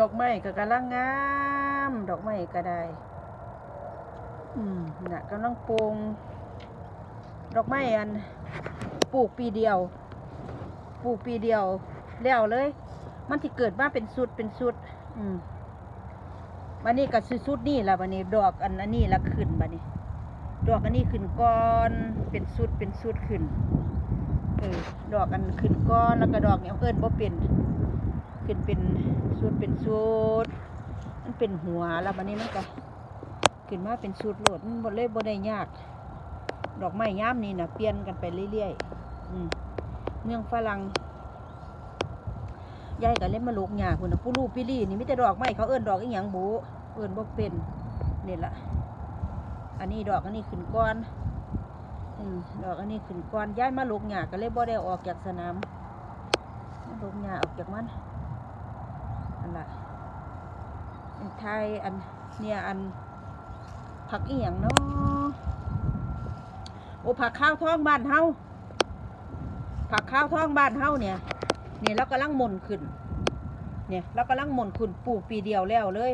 ดอกไม้ก็กำลังงาม ดอกไม้ก็ได้ อืมน่ะกำลังปร่งดอกไม้อัน ปลูกปีเดียว ปลูกปีเดียว แล้วเลย มันที่เกิดมาเป็นสุดเป็นสุด อืมวันนี้ก็สุดสุดนี่ละวันนี้ ดอกอันอันนี้ละขึ้นบันนี้ ดอกอันนี้ขึ้นก้อนเป็นสุดเป็นสุดขึ้น เออ ดอกอันขึ้นก้อนแล้วก็ดอกเนี่ยเอิ้นบ่เป็น ขึ้นเป็นสุดเป็นสุดมันเป็นหัวแล้ววันนี้มันก็ขึ้นมาเป็นสุดโหลดมันบ่เลยบ่ได้ยาก ดอกไม้ย้ามนี่นะเปลี่ยนกันไปเรื่อยๆอืมเมืองฝรั่งยายก็เล่นมาลูกหญ้าพุ่นะผู้ลูกพี่ลี่นี่มีแต่ดอกไม้เขาเอิ้นดอกอีหยังบูเอิ้นบ่เป็นนี่ล่ะอันนี้ดอกอันนี้ขึ้นก้อนดอกอันนี้ขึ้นก้อนย้ายมาลูกหญ้าก็เลยบ่ได้ออกจากสนามมาลูกหญ้าออกจากมัน อันล่ะอันไทยอันเนี่ยอันผักเอียงเนาะโอ้ผักข้าวท้องบ้านเฮาผักข้าวท้องบ้านเฮาเนี่ยเนี่ยเรากำลังมนขึ้น เนี่ยเรากำลังมนขึ้นปลูกปีเดียวแล้วเลย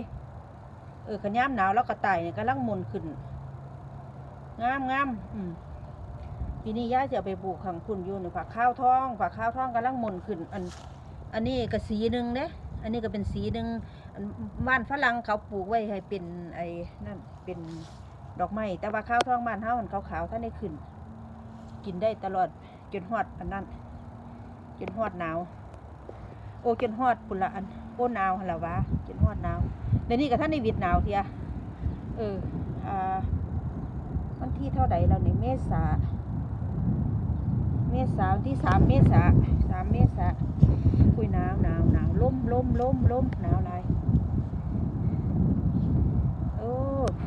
เออขย้มหนาวแล้วก็ตายเนี่ยกำลังมนขึ้นงามงามอืมปีนี้ย่าจะไปปลูกขังคุณอยู่เนี่ยผักข้าวท้องผักข้าวท้องกำลังมนขึ้น อัน อันนี้ก็สีหนึ่งเด้ อันนี้ก็เป็นสีหนึ่งบ้านฝรั่งเขาปลูกไว้ให้เป็นไอ้นั่นเป็นดอกไม้แต่ว่าข้าวท้องบ้านเฮามันขาวๆท่านได้ขึ้น กินได้ตลอดจนฮอดอันนั้นจนฮอดหนาว โอ้จนฮอดปุละอันโอ้หนาวหละวะจนฮอดหนาวเดี๋ยวนี้กับท่านในวิดหนาวเทียเอออ่าวันที่เท่าไหร่แล้วนี่เมษาเมษาที่สามเมษาสามเมษาคุยนาวหนาวหนาว ล้มล้มลมลมหนาวหลายโอ้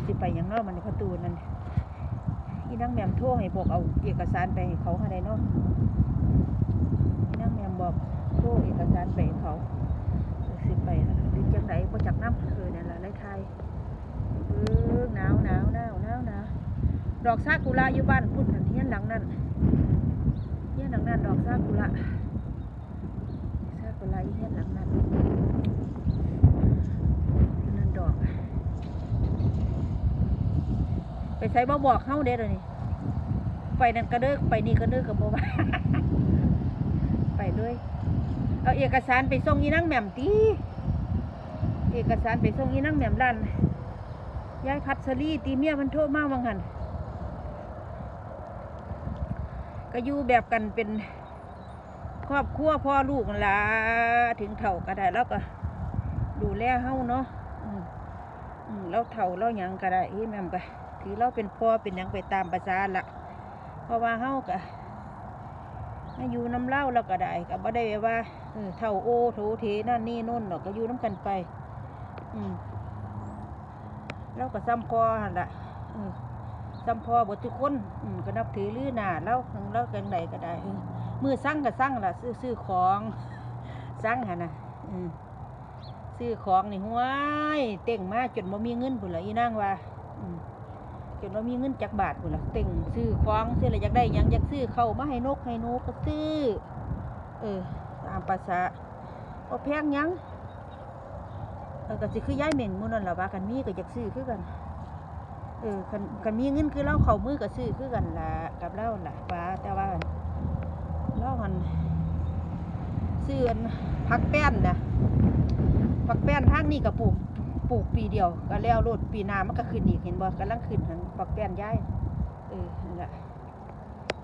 สิไปหยังนาะมันในประตูนั่นอีนั่งแหม่มโทรให้บอกเอาเอกสารไปให้เขาให้ได้เนาะอีนั่งแหม่มบอกโทรเอกสารไปเขาสิไปแล้วล่ะหรือจังไดบ่จักน้ำเออนั่นล่ะไรไทยเออหนาวหนาวหนาวหนาวหนาวดอกซากุระอยู่บ้านพุ่นนั่นเฮียนหลังนั่นเฮียนหลังนั่นดอกซากุระซากุระยู่เฮียนหลังนั่นนั่นดอก ไปใส่บ่บอกเฮาเด้อเดี๋ยวนี้ไปนั่นก็เด้อไปนี่ก็เด้อกับบ่ว่าไปเลยเอาเอกสารไปส่งอีนางแหม่มตีเอกสารไปส่งอีนางแหม่มร้านยายคัดสลีตีเมียมันโทษมากวังหันก็อยู่แบบกันเป็นครอบครัวพ่อลูกนั่นล่ะถึงเฒ่าก็ได้แล้วก็ ดูแลเฮาเนาะแล้วเฒ่าแล้วยังก็ได้เฮ้แม่มก็ ถือเราเป็นพ่อเป็นยังไปตามประสาละเพราะว่าเฮาก็มาอยู่น้ำเล่าเราก็ได้ก็บ่ได้ว่าเออเท่าโอโถเทนั่นนี่โน่นเนาะก็อยู่น้ำกันไป อืมเราก็ซ้ำพ่อหันละซ้ำพ่อหมดทุกคนอืมก็นับถือลือหนาเราเรากังใดก็ได้เมือสั่งก็สั่งละซื้อซื้อของสั่งหันนะอืมซื้อของนี่ห้วยเต่งมาจนบ่มีเงินพุ่นละอีนางว่าอืม จนว่ามีเงินจักบาทพุ่นละเต่งซื้อของซื้ออะไรอยากได้ยังอยากซื้อเข้ามาให้นกให้นูก็ซื้อ เออตามภาษาบ่แพงยังเออก็สิคือย้ายเหม่งมื้นั่นละว่ากันมีก็อยากซื้อคือกัน เออคันคันมีเงินคือเราเข้ามือก็ซื้อคือกันละกับเราละป้าแต่ว่าเราหันซื้ออันผักแป้นนะผักแป้นทางนี้ก็ปลูก ปลูกปีเดียว ก็แล้วโลดปีหน้ามันก็ขึ้นอีกเห็นบ่กำลังขึ้นหันปักแป้นย้ายเออนั่นแหละ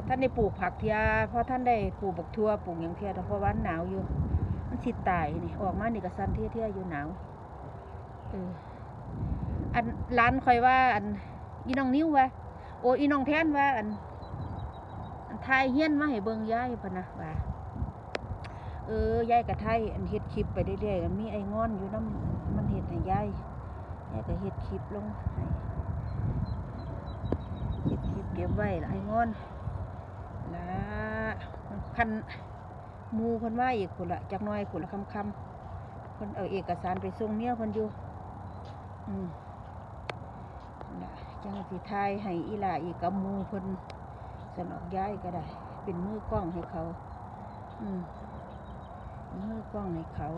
ท่านได้ปลูกผักเทียเพราะท่านได้ปลูกบักทั่วปลูกหยังเทียแต่เพราะว่าหนาวอยู่ มันสิตายนี่ออกมานี่ก็สั่นเทียเทียอยู่หนาวเอออันร้านคอยว่า อันอีน้องนิ้วว่าโอ้อีน้องแทนว่า อันอันทายเฮี้ยนมาให้เบิ่งย้ายพะนะว่า เออยายกับไทยอันเฮ็ดคลิปไปเรื่อยๆมีไอ้งอนอยู่น้ำมันเฮ็ดให้ยายยายก็เฮ็ดคลิปลงให้เฮ็ดคลิปเก็บไว้ละไอ้งอนละคันมูคนว่าอีกคนละจักหน้อยคนละคำคำๆคนเอาเอกสารไปส่งเมียคนอยู่อืมละจังสิทยให้อีหล่าอีกกับมูเพิ่นสนอกย้ายก็ได้ เป็นมือกล้องให้เขา อืม มือกล้องให้เขา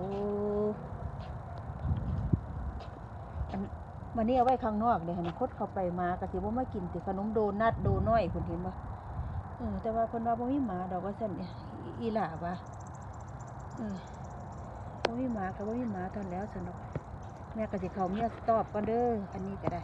อันวันนี้เอาไว้ข้างนอกเลยค่ะคดเข้าไปมาก็สิบ่ามากินแติขนมโดนัทโดน้อยคุณเห็นบ่เออแต่ว่าเพิ่นว่าบ่มีหมาดอกว่าซั่นเนี่ยอีหล่าว่าเออบ่มีหมาก็บ่มีหมาทันแล้วซั่นดอกแม่ก็สิเขาเมียตอบก่อนเด้ออันนี้ก็ได้